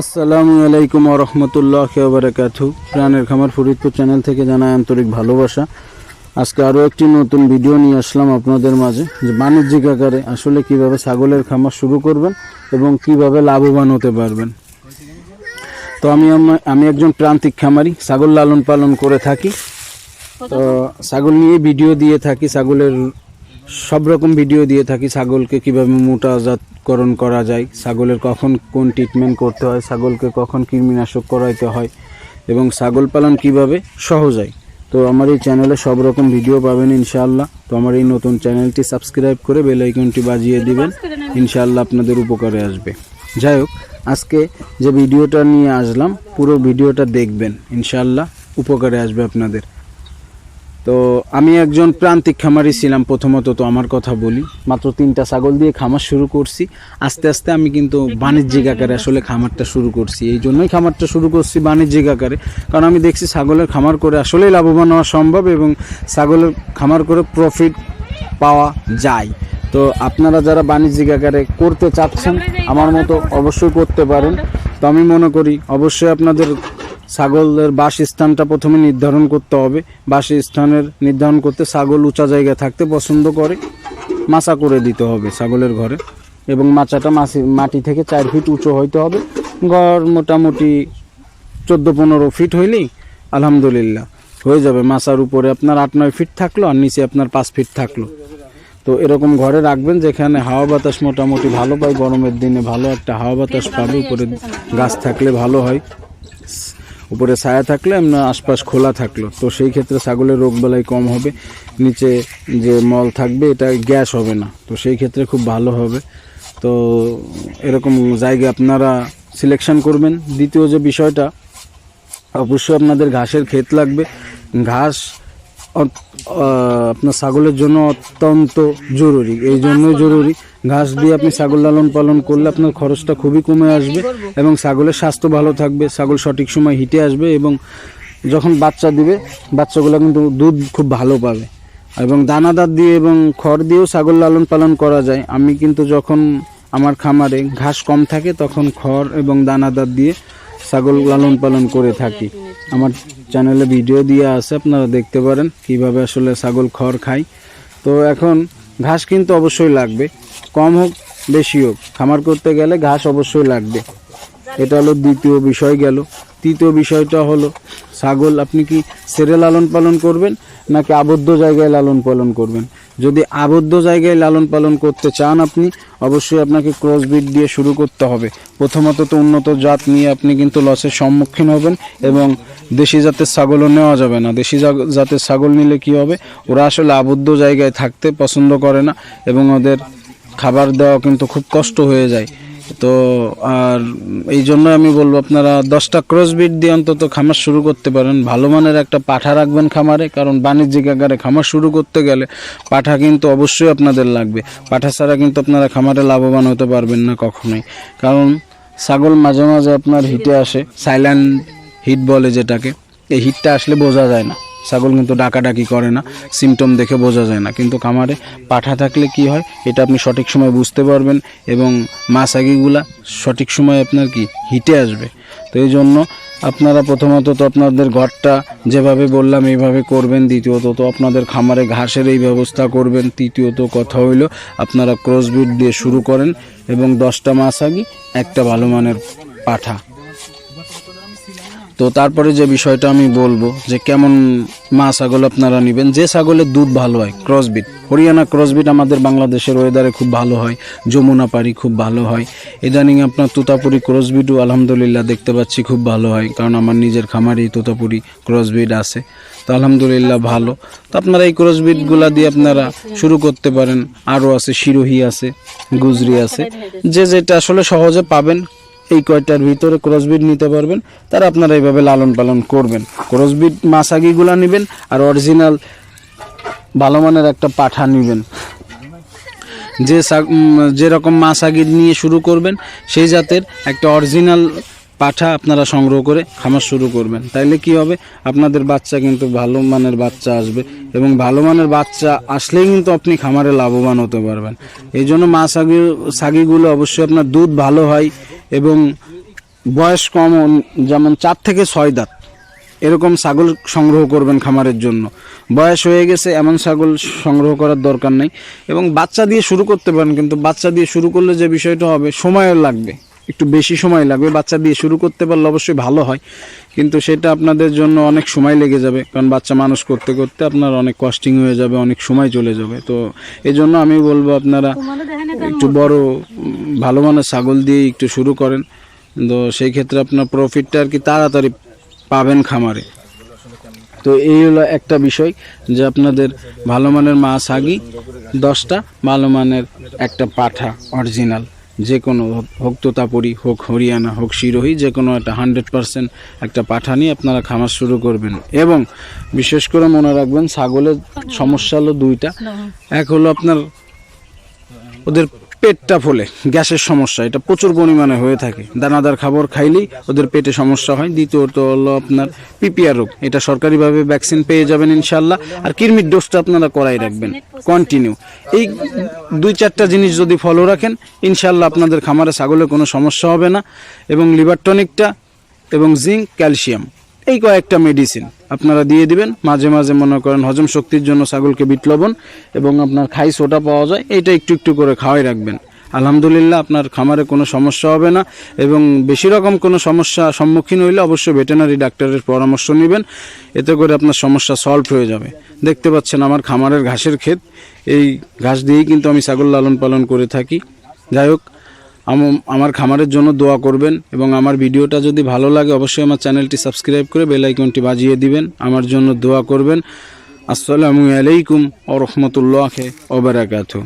আসসালামু আলাইকুম রহমতুল্লাহ বারাকাতু প্রাণের খামার ফরিদপুর চ্যানেল থেকে জানাই আন্তরিক ভালোবাসা। আজকে আরও একটি নতুন ভিডিও নিয়ে আসলাম আপনাদের মাঝে, যে বাণিজ্যিক আকারে আসলে কীভাবে ছাগলের খামার শুরু করবেন এবং কীভাবে লাভবান হতে পারবেন। তো আমি আমি একজন প্রান্তিক খামারি, ছাগল লালন পালন করে থাকি। তো ছাগল নিয়ে ভিডিও দিয়ে থাকি, ছাগলের সব রকম ভিডিও দিয়ে থাকি। ছাগলকে কীভাবে মোটাজাতকরণ করা যায়, ছাগলের কখন কোন ট্রিটমেন্ট করতে হয়, ছাগলকে কখন কৃমিনাশক করাইতে হয়, এবং ছাগল পালন কীভাবে সহজ হয়। তো আমার এই চ্যানেলে সব রকম ভিডিও পাবেন ইনশাআল্লাহ। তো আমার এই নতুন চ্যানেলটি সাবস্ক্রাইব করে বেল আইকনটি বাজিয়ে দিবেন। ইনশাআল্লাহ আপনাদের উপকারে আসবে। যাই হোক, আজকে যে ভিডিওটা নিয়ে আসলাম, পুরো ভিডিওটা দেখবেন। ইনশাআল্লাহ উপকারে আসবে আপনাদের। তো আমি একজন প্রান্তিক খামারি ছিলাম, প্রথমত তো আমার কথা বলি। মাত্র তিনটা ছাগল দিয়ে খামার শুরু করছি। আস্তে আস্তে আমি কিন্তু বাণিজ্যিক আকারে আসলে খামারটা শুরু করছি। এই জন্যই খামারটা শুরু করছি বাণিজ্যিক আকারে। কারণ আমি দেখছি ছাগলের খামার করে আসলেই লাভবান হওয়া সম্ভব এবং ছাগলের খামার করে প্রফিট পাওয়া যায়। তো আপনারা যারা বাণিজ্যিক আকারে করতে চাচ্ছেন, আমার মতো অবশ্যই করতে পারেন। তো আমি মনে করি, অবশ্যই আপনাদের ছাগলের বাসস্থানটা প্রথমে নির্ধারণ করতে হবে। বাসস্থানের নির্ধারণ করতে ছাগল উঁচা জায়গায় থাকতে পছন্দ করে, মাচা করে দিতে হবে ছাগলের ঘরে এবং মাচাটা মাছি মাটি থেকে চার ফিট উঁচু হইতে হবে। ঘর মোটামুটি চোদ্দ পনেরো ফিট হইলেই আলহামদুলিল্লাহ হয়ে যাবে। মাচার উপরে আপনার আট নয় ফিট থাকল আর নিচে আপনার পাঁচ ফিট থাকল। তো এরকম ঘরে রাখবেন যেখানে হাওয়া বাতাস মোটামুটি ভালো পায়, গরমের দিনে ভালো একটা হাওয়া বাতাস পাবে, উপরে গাছ থাকলে ভালো হয়। উপরে ছায়া থাকলে আমরা আশপাশ খোলা থাকল। তো সেই ক্ষেত্রে ছাগলের রোগ বেলায় কম হবে। নিচে যে মল থাকবে, এটা গ্যাস হবে না। তো সেই ক্ষেত্রে খুব ভালো হবে। তো এরকম জায়গা আপনারা সিলেকশন করবেন। দ্বিতীয় যে বিষয়টা, অবশ্যই আপনাদের ঘাসের ক্ষেত লাগবে। ঘাস আপনার ছাগলের জন্য অত্যন্ত জরুরি। এই জন্যই জরুরি। ঘাস দিয়ে আপনি ছাগল লালন পালন করলে আপনার খরচটা খুবই কমে আসবে এবং ছাগলের স্বাস্থ্য ভালো থাকবে, ছাগল সঠিক সময় হিটে আসবে এবং যখন বাচ্চা দিবে, বাচ্চাগুলো কিন্তু দুধ খুব ভালো পাবে। এবং দানাদার দিয়ে এবং খড় দিয়েও ছাগল লালন পালন করা যায়। আমি কিন্তু যখন আমার খামারে ঘাস কম থাকে, তখন খড় এবং দানাদার দিয়ে ছাগল লালন পালন করে থাকি। আমার চ্যানেলে ভিডিও দিয়ে আছে, আপনারা দেখতে পারেন কীভাবে আসলে ছাগল খড় খায়। তো এখন ঘাস কিন্তু অবশ্যই লাগবে, কম হোক, বেশি হোক। খামার করতে গেলে ঘাস অবশ্যই লাগবে। এটা হলো দ্বিতীয় বিষয় গেল। তৃতীয় বিষয়টা হলো, ছাগল আপনি কি সেরে লালন পালন করবেন নাকি আবদ্ধ জায়গায় লালন পালন করবেন? যদি আবদ্ধ জায়গায় লালন পালন করতে চান আপনি, অবশ্যই আপনাকে ক্রসবিট দিয়ে শুরু করতে হবে। প্রথমত তো উন্নত জাত নিয়ে আপনি কিন্তু লসের সম্মুখীন হবেন এবং দেশি জাতের ছাগলও নেওয়া যাবে না। দেশি জাতের ছাগল নিলে কি হবে? ওরা আসলে আবদ্ধ জায়গায় থাকতে পছন্দ করে না এবং ওদের খাবার দেওয়া কিন্তু খুব কষ্ট হয়ে যায়। তো আর এই জন্য আমি বলব আপনারা দশটা ক্রসবিট দিয়ে অন্তত খামার শুরু করতে পারেন। ভালো মানের একটা পাঠা রাখবেন খামারে, কারণ বাণিজ্যিক আকারে খামার শুরু করতে গেলে পাঠা কিন্তু অবশ্যই আপনাদের লাগবে। পাঠা ছাড়া কিন্তু আপনারা খামারে লাভবান হতে পারবেন না কখনোই। কারণ ছাগল মাঝে মাঝে আপনার হিটে আসে সাইলেন্ট হিট বলে যেটাকে। এই হিটটা আসলে বোঝা যায় না। ছাগল কিন্তু ডাকাডাকি করে না সিমটম দেখে বোঝা যায় না। কিন্তু খামারে পাঠা থাকলে কি হয়, এটা আপনি সঠিক সময় বুঝতে পারবেন এবং মাছাগিগুলা সঠিক সময় আপনার কি, হিটে আসবে। তো এই জন্য আপনারা প্রথমত তো আপনাদের ঘরটা যেভাবে বললাম এইভাবে করবেন, দ্বিতীয়ত তো আপনাদের খামারে ঘাসের এই ব্যবস্থা করবেন, তৃতীয়ত কথা হইল আপনারা ক্রসবিট দিয়ে শুরু করেন এবং দশটা মাছাগি একটা ভালো মানের পাঠা তো তারপরে যে বিষয়টা আমি বলব, যে কেমন মা ছাগল আপনারা নেবেন, যে ছাগলের দুধ ভালো হয় ক্রসবিট হরিয়ানা ক্রসবিট আমাদের বাংলাদেশের ওয়েদারে খুব ভালো হয়, যমুনা পাড়ি খুব ভালো হয়। ইদানিং আপনার তুতাপুরি ক্রসবিটও আলহামদুলিল্লাহ দেখতে পাচ্ছি খুব ভালো হয়, কারণ আমার নিজের খামারেই তুতাপুরি ক্রসবিট আছে। তো আলহামদুলিল্লাহ ভালো। তো আপনারা এই ক্রসবিটগুলা দিয়ে আপনারা শুরু করতে পারেন। আরও আছে, শিরোহি আছে, গুজরি আছে। যে যেটা আসলে সহজে পাবেন এই কয়টার ভিতরে ক্রসবিট নিতে পারবেন, তারা আপনারা এইভাবে লালন পালন করবেন। ক্রসবিট মাসাগিগুলো নেবেন আর অরিজিনাল ভালো মানের একটা পাঠা নেবেন। যে যেরকম মাসাগি নিয়ে শুরু করবেন, সেই জাতের একটা অরিজিনাল পাঠা আপনারা সংগ্রহ করে খামার শুরু করবেন। তাইলে কি হবে? আপনাদের বাচ্চা কিন্তু ভালো মানের বাচ্চা আসবে এবং ভালো মানের বাচ্চা আসলেই কিন্তু আপনি খামারে লাভবান হতে পারবেন। এই জন্য মা সাগি, সাগিগুলো অবশ্যই আপনার দুধ ভালো হয় এবং বয়স কম যেমন চার থেকে ছয় দাঁত, এরকম ছাগল সংগ্রহ করবেন খামারের জন্য। বয়স হয়ে গেছে, এমন ছাগল সংগ্রহ করার দরকার নেই। এবং বাচ্চা দিয়ে শুরু করতে পারেন, কিন্তু বাচ্চা দিয়ে শুরু করলে যে বিষয়টা হবে, সময়ও লাগবে। একটু বেশি সময় লাগবে। বাচ্চা দিয়ে শুরু করতে পারলে অবশ্যই ভালো হয়। কিন্তু সেটা আপনাদের জন্য অনেক সময় লেগে যাবে। কারণ বাচ্চা মানুষ করতে করতে আপনার অনেক কস্টিং হয়ে যাবে অনেক সময় চলে যাবে। তো এই জন্য আমি বলব আপনারা একটু বড় ভালো মানের ছাগল দিয়ে একটু শুরু করেন। তো সেই ক্ষেত্রে আপনার প্রফিটটা আর কি তাড়াতাড়ি পাবেন খামারে। তো এই হলো একটা বিষয় যে আপনাদের ভালো মানের মা ছাগি দশটা ভালো মানের একটা পাঠা অরিজিনাল যে কোনো হোক- তোতাপুরি হোক হরিয়ানা হোক শিরোহী যে কোনো একটা হান্ড্রেড পারসেন্ট একটা পাঠা নিয়ে আপনারা খামার শুরু করবেন। এবং বিশেষ করে মনে রাখবেন ছাগলের সমস্যা হলো দুইটা। এক হলো আপনার ওদের পেটটা ফোলে, গ্যাসের সমস্যা, এটা প্রচুর পরিমাণে হয়ে থাকে। দানাদার খাবার খাইলেই ওদের পেটে সমস্যা হয়। দ্বিতীয়ত হলো আপনার পিপিআর রোগ, এটা সরকারিভাবে ভ্যাকসিন পেয়ে যাবেন ইনশাল্লাহ আর কিরমির ডোজটা আপনারা করাই রাখবেন কন্টিনিউ এই দুই চারটা জিনিস যদি ফলো রাখেন ইনশাল্লাহ আপনাদের খামারে ছাগলের কোনো সমস্যা হবে না। এবং লিভার টনিকটা এবং জিঙ্ক ক্যালসিয়াম এই কয়েকটা মেডিসিন আপনারা দিয়ে দিবেন। মাঝে মাঝে মনে করেন হজম শক্তির জন্য ছাগলকে বিট লবণ এবং আপনার খাই সোটা পাওয়া যায়, এটা একটু একটু করে খাওয়াই রাখবেন। আলহামদুলিল্লাহ আপনার খামারে কোনো সমস্যা হবে না এবং বেশি রকম কোনো সমস্যা সম্মুখীন হইলে অবশ্যই ভেটেনারি ডাক্তারের পরামর্শ নেবেন, এতে করে আপনার সমস্যা সলভ হয়ে যাবে। দেখতে পাচ্ছেন আমার খামারের ঘাসের ক্ষেত, এই ঘাস দিয়েই কিন্তু আমি ছাগল লালন পালন করে থাকি। যাই হোক আমার খামারের জন্য দোয়া করবেন এবং আমার ভিডিওটা যদি ভালো লাগে, অবশ্যই আমার চ্যানেলটি সাবস্ক্রাইব করে বেল আইকনটি বাজিয়ে দিবেন। আমার জন্য দোয়া করবেন। আসসালামু আলাইকুম ও রহমতুল্লাহ ওবরাকাতু